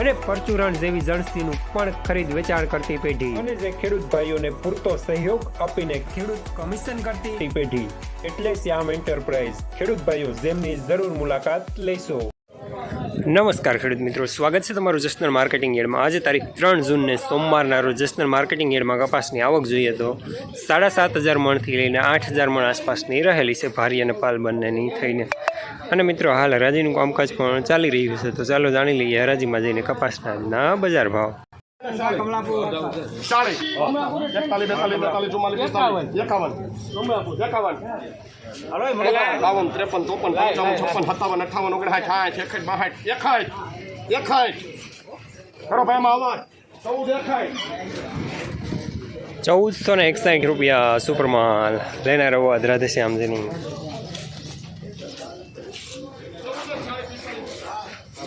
અને પરચુરણ જેવી જણસીનું પણ ખરીદ વેચાણ કરતી પેઢી. અને જે ખેડૂત ભાઈઓને પૂરતો સહયોગ આપીને ખેડૂત કમિશન કરતી પેઢી. એટલે શ્યામ એન્ટરપ્રાઇઝ. ખેડૂત ભાઈઓ જેમની જરૂર મુલાકાત લેશો. નમસ્કાર ખેડૂત મિત્રો સ્વાગત છે તમારું જસનર માર્કેટિંગ યાર્ડમાં આજે તારીખ ત્રણ જૂનને સોમવારના રોજ જસનર માર્કેટિંગ યાર્ડમાં કપાસની આવક જોઈએ તો સાડા સાત હજાર મણથી લઈને આઠ હજાર મણ આસપાસની રહેલી છે. ભારી અને પાલ બંનેની થઈને અને મિત્રો હાલ હરાજીનું કામકાજ પણ ચાલી રહ્યું છે તો ચાલો જાણી લઈએ હરાજીમાં જઈને કપાસના બજાર ભાવ. ચાલીસ એકતાલીસ બેતાલીસ બેતાલીસ ચુમ્માલીસ પિસ્તાલીસ એકાવન એકાવન બાવન ત્રેપન ચોપન પંચાવન છપ્પન સત્તાવન અઠાવન ઓગણસાઠ સાઠ એકસઠ બાસઠ એકાઠ એકાઠ કરો ભાઈ આમાં અવાજ ચૌદ એકાઠ ચૌદસો ને એકસાઠ રૂપિયા સુપરમાલ લેનાર અવાજ રાધેશ્યામજીની આપણામાં હોય ને ભાઈ. આ નામ બોલો તો.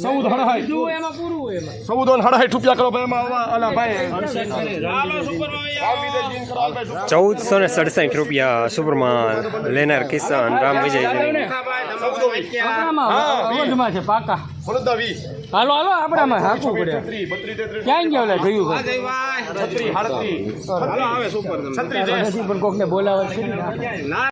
ચૌદ હડસઠ ચૌદ હડસઠ રૂપિયા કરો ભાઈ એમાં અલા ભાઈ. ચૌદસો ને સડસઠ રૂપિયા સુપરમાલ લેનાર કિસાન રામ વિજય છે પાકા. હાલો હાલો આપણામાં હાકું પડે. ક્યાં ગયા ઓલા જોયું ભાઈ? છત્રી હાડત્રી છત્રી પણ કોકને નાખે.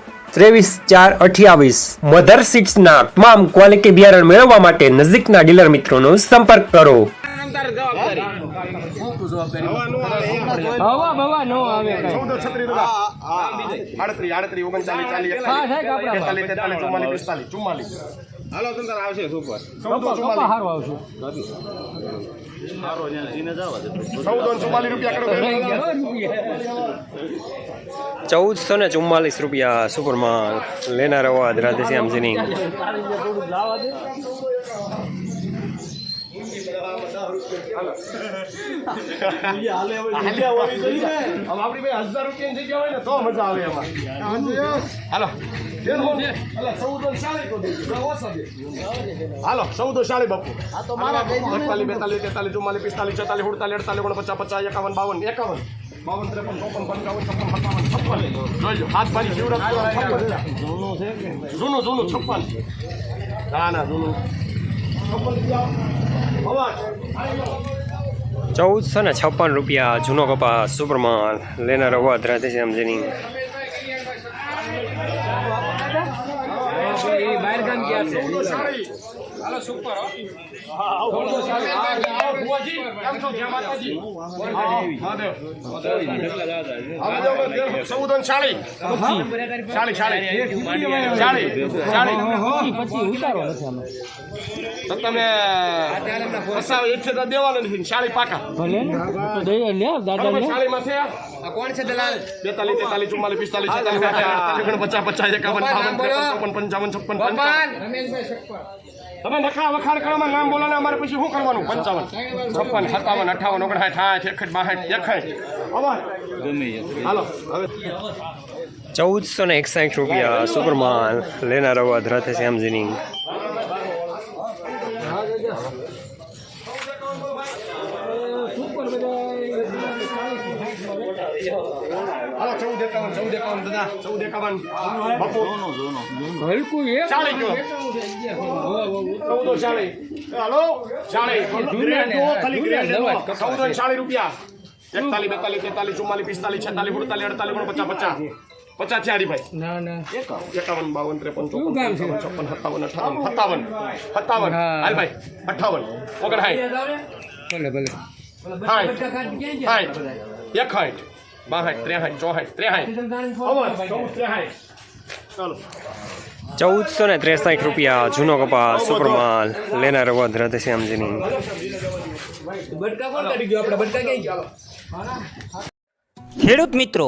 ત્રેવીસ ચાર અઠ્યાવીસ. મધર સીડ્સના તમામ ક્વોલિટી બિયારણ મેળવવા માટે નજીકના ડીલર મિત્રોનો સંપર્ક કરો. હવા બવા નો આવે કાંઈ. ચૌદ છત્રી ઓગણચાલીસ ચાલીસ. તેતાલીસ ચુમ્માલીસ પિસ્તાલીસ હારું આવશે. ચૌદ ચુમ્માલીસ જીને જવા દે ચૌદસો ચુમ્માલીસ રૂપિયા. ચૌદસો ને ચુમ્માલીસ રૂપિયા સુપરમાં લેનાર અવાજ રાધેશ્યામજીની હાલો હાલો ચૌદ શાળી બાપુ. એકતાલીસ બેતાલીસ તેતાલીસ ચુમ્માલીસ પિસ્તાલીસ છતાલીસ સુડતાલીસ અડતાલીસ ઓગણપચાસ પચાસ એકાવન બાવન એકાવન. બાવન ત્રેપન ચોપન પંચાવન છપ્પન સત્તાવન છપ્પન. જોઈજો હાથ ભારી શિવરાજ છપ્પન જૂનું જૂનું છપ્પન. ના ના જૂનું. ચૌદસો ને છપ્પન રૂપિયા જૂનો કપાસ સુપરમાલ લેનાર હોવા રાધેશ્યામજીની છે એમ ગામ ગયા છે ચૌદો શાળી હાલો સુપર હો. ચૌદો શાળી આ આ ભુવાજી કેમ છો જય માતાજી મહાદેવ હવે જો બસ ચૌદો ને શાળી શાળી શાળી શાળી શાળી પછી ઉતારો નથી તો તમે પસાવ તો દેવાનું નથી શાળી પાકા ભલે લે દાદા શાળીમાં છે આ કોણ છે દલાલ બેતાલીસ તેતાલીસ ચુમ્માલીસ પિસ્તાલીસ પચાસ પચાસ એકાવન બાવન ત્રેપન પંચાવન છપ્પન પંચાવન. તમે નખા વખાણ કરવામાં નામ બોલાને અમારે પછી શું કરવાનું? પંચાવન છપ્પન સત્તાવન અઠાવન ઓગણસાઠ સાઠ એકસઠ બાસઠ એકસઠ. અવાજ? હાલો હવે. ચૌદસો ને એકસાઠ રૂપિયા સુપરમાન લેનાર અવાજ રાધેશ્યામજીની હાલો ચૌદ એકાવન. બાપુ. હલકું એક ચાલી ચૌદો ચાળી હાલો. દો ખાલી ગ્રેડ ચૌદો ચાળી રૂપિયા. એકતાલીસ બેતાલીસ તેતાલીસ ચુમ્માલીસ પિસ્તાલીસ છેતાલીસ સુડતાલીસ અડતાલીસ ઓગણપચાસ પચાસ. પચાસ ચારી ભાઈ. ના ના. એકાવન. બાવન ત્રેપન ચોપન શું કામ છે? પંચાવન છપ્પન સત્તાવન અઠાવન સત્તાવન. સત્તાવન. હાલ ભાઈ. અઠાવન. ઓગણસાઠ ભલે ભલે. સાઠ એકસાઠ બાસઠ ત્રેસાઠ ચોસાઠ ત્રેસાઠ ચાલો ચૌદસો ને ત્રેસાઠ રૂપિયા જૂનો કપાસ સુપરમાલ લેનાર વધ રાધેશ્યામજીની ખેડૂત મિત્રો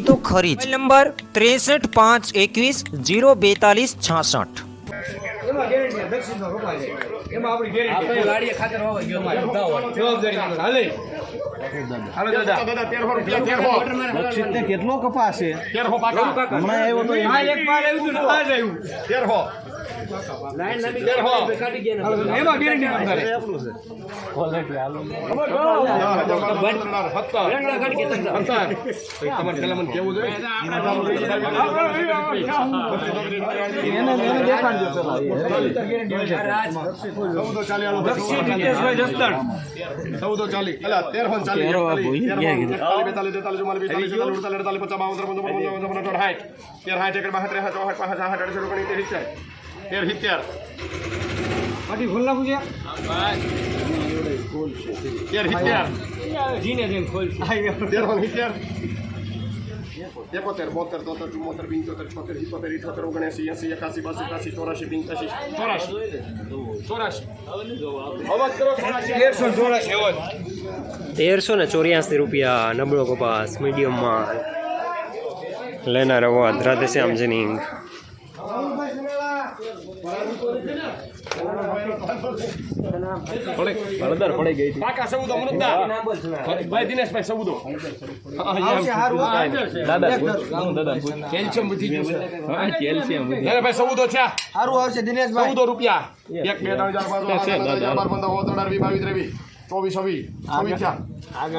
તો ખરી જ. નંબર ત્રેસઠ પાંચ એકવીસ જીરો બેતાલીસ છાસઠ. કેટલો વાવા ગયો તેરસો તેરસો છે તેરસો તો આ એક બાર આવ્યું હતું ને તેરસો તેરસો એમાં ગેરંટી નંબર તમારે પેલા મને કેવું જોઈએ ચૌદો ચાલી આલો ચૌદો ચાલી અલા તેરસો ચાલી એકતાલી, બેતાલી તેતાલી પિસ્તાલીસ છેતાલીસ ઉડતાલીસ અડતાલીસ પચાસ બાવન ત્રેપન ચોપન પંચાવન છપ્પન અઠાવન તેર સાઠ એક બાસઠ ત્રેસઠ ચોસઠ પાસઠ સાસઠ અડસઠ ઓગણીસ તેર સિત્તેર તેર સિત્તેર. પાટી ખોલ નાખું છે. તેર સિત્તેર. જીને જઈને ખોલ તેરસો ને સિત્તેર. એકોતેર બોતેર તોતેર ચુમ્મોતેર પંચોતેર છોતેર સિત્તોતેર ઇઠોતેર ઓગણસી એસી એકાસી બાસી ત્રાસી ચોરાસી પંચ્યાસી ચોરાસી ચોરાસી અવાજ તેરસો ચોરાશી તેરસો ને ચોર્યાસી રૂપિયા નબળો કપાસ મીડિયમ માલ લેનાર વધ રાધેશ્યામજીની પાકા સૌદો મુદ્દા ભાઈ દિનેશભાઈ સૌદો. કેલ્શિયમ વધી ગયું છે. ભાઈ સૌદો છે. સારું આવશે દિનેશભાઈ. ચૌદો રૂપિયા. એક બે ત્રણ ચાર પાંચ દસ બાર પંદર સોળ સત્તર બાવીસ ત્રેવીસ ચોવીસ છવ્વીસ છવ્વીસ ચાર.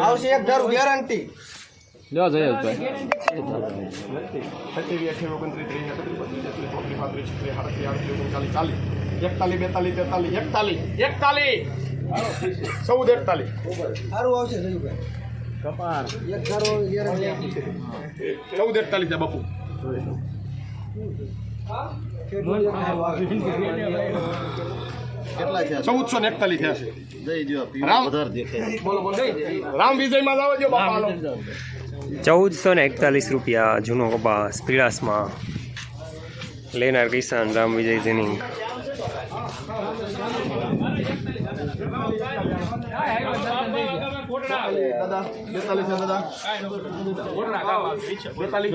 આવશે એક ધારું ગેરંટી સત્યાવીસ અઠ્યાવીસ પાંત્રીસ છત્રીસ આડત્રીસ આડત્રીસ ઓગણચાલીસ ચાલીસ. એકતાલીસ બેતાલીસ તેતાલીસ એકતાલીસ એકતાલીસ. ચૌદ એકતાલીસ. સારું આવશે ચૌદ એકતાલીસ છે બાપુ. ચૌદસો ને એકતાલીસ થયા છે. રામ. વધારે દેખાય. બોલો બોલો. રામ વિજયમાં જાવ જો બાપા ચૌદસો ને એકતાલીસ રૂપિયા જૂનો કપાસ પીળાસમાં લેનાર કિસાન રામ વિજય જીનિંગ દાદા બેતાલીસ છે દાદા. બેતાલીસ.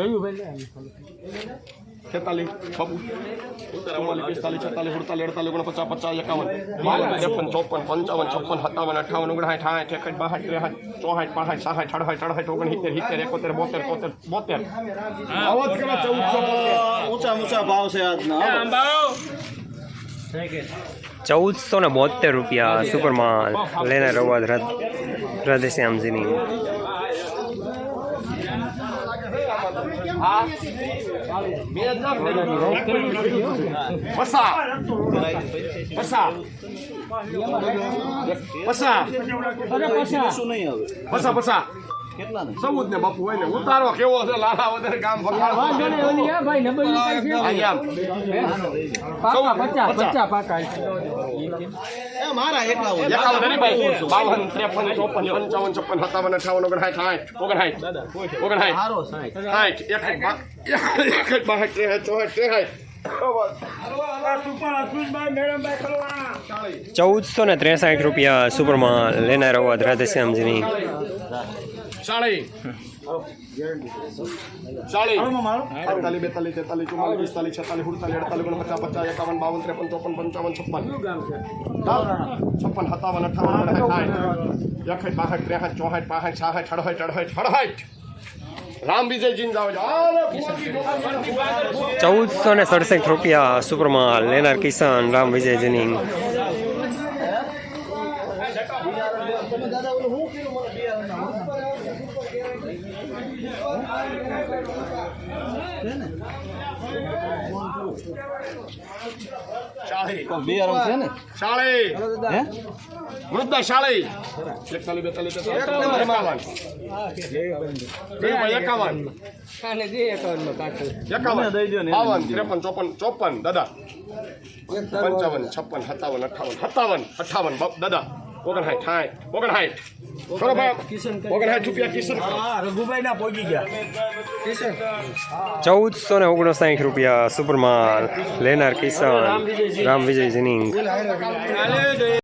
છેતાલીસ બાપુ ચુમ્માલીસ પિસ્તાલીસ છેતાલીસ સુડતાલીસ અડતાલીસ ઓગણપચાસ પચાસ એકાવન. બાવન ત્રેપન ચોપન પંચાવન છપ્પન સત્તાવન અઠાવન ઓગણસાઠ સાઠ એકસઠ બાસઠ ત્રેસઠ ચોસઠ પાસઠ સાસઠ સડસઠ સડસઠ ઓગણસિત્તેર સિત્તેર એકોતેર બોતેર તોતેર બોતેર. અવાજ કરો ચૌદસો ઊંચા ઊંચા. ભાવ છે આજના. ચૌદસો ને બોતેર રૂપિયા સુપરમાલ લેનાર રવાદ રાધેશ્યામજીની. પસા પસા પસા શું નહીં હવે પસા પસા કેટલા ને સબૂત ને બાપુ હોય ને ઉતારો કેવો છે લાલા વધારે ગામ ભાઈ નબળી પાકા પચાસ પચાસ. પાકા. એ મારા એકલા હોય. એકાવન હરી ભાઈ. બાવન ત્રેપન ચોપન પંચાવન છપ્પન સત્તાવન અઠાવન ઓગણસાઠ સાઠ. ઓગણસાઠ. ઓગણસાઠ. સારો સાહેબ સાઠ. એકસઠ બા- એકસઠ બાસઠ ત્રેસઠ ચોસઠ ત્રેસઠ ચૌદસો ને ત્રેસાઠ રૂપિયા સુપરમાલ લેનાર અવાજ રાધેશ્યામજીની સાડી સાડી અડતાલીસ બેતાલીસ તેતાલીસ ચુમ્માલીસ પિસ્તાલીસ છતાલીસ સુડતાલીસ અડતાલીસ ઓગણપચાસ પચાસ એકાવન બાવન ત્રેપન ચોપન પંચાવન છપ્પન. છપ્પન સત્તાવન અઠાવન એકસઠ બાસઠ ત્રેસઠ ચોસઠ પાસઠ સાસઠ સડસઠ અડસઠ સડસઠ રામ વિજય. ચૌદસો ને સડસઠ રૂપિયા સુપરમાલ લેનાર કિસાન રામ વિજય બિયારણ છે ને? શાળી. હે? વૃદ્ધા શાળી એકાવન. એકાવન. ત્રેપન ચોપન ચોપન દાદા. પંચાવન છપ્પન સત્તાવન અઠાવન સત્તાવન અઠાવન બાપ દાદા. ઓગણસાઠ સાઠ ઓગણસાઠ ભાઈ ઓગણસાઠ રૂપિયા કિશન ચૌદસો ને ઓગણસાઠ રૂપિયા સુપરમાન લેનાર કિશન રામ વિજય જનિંગ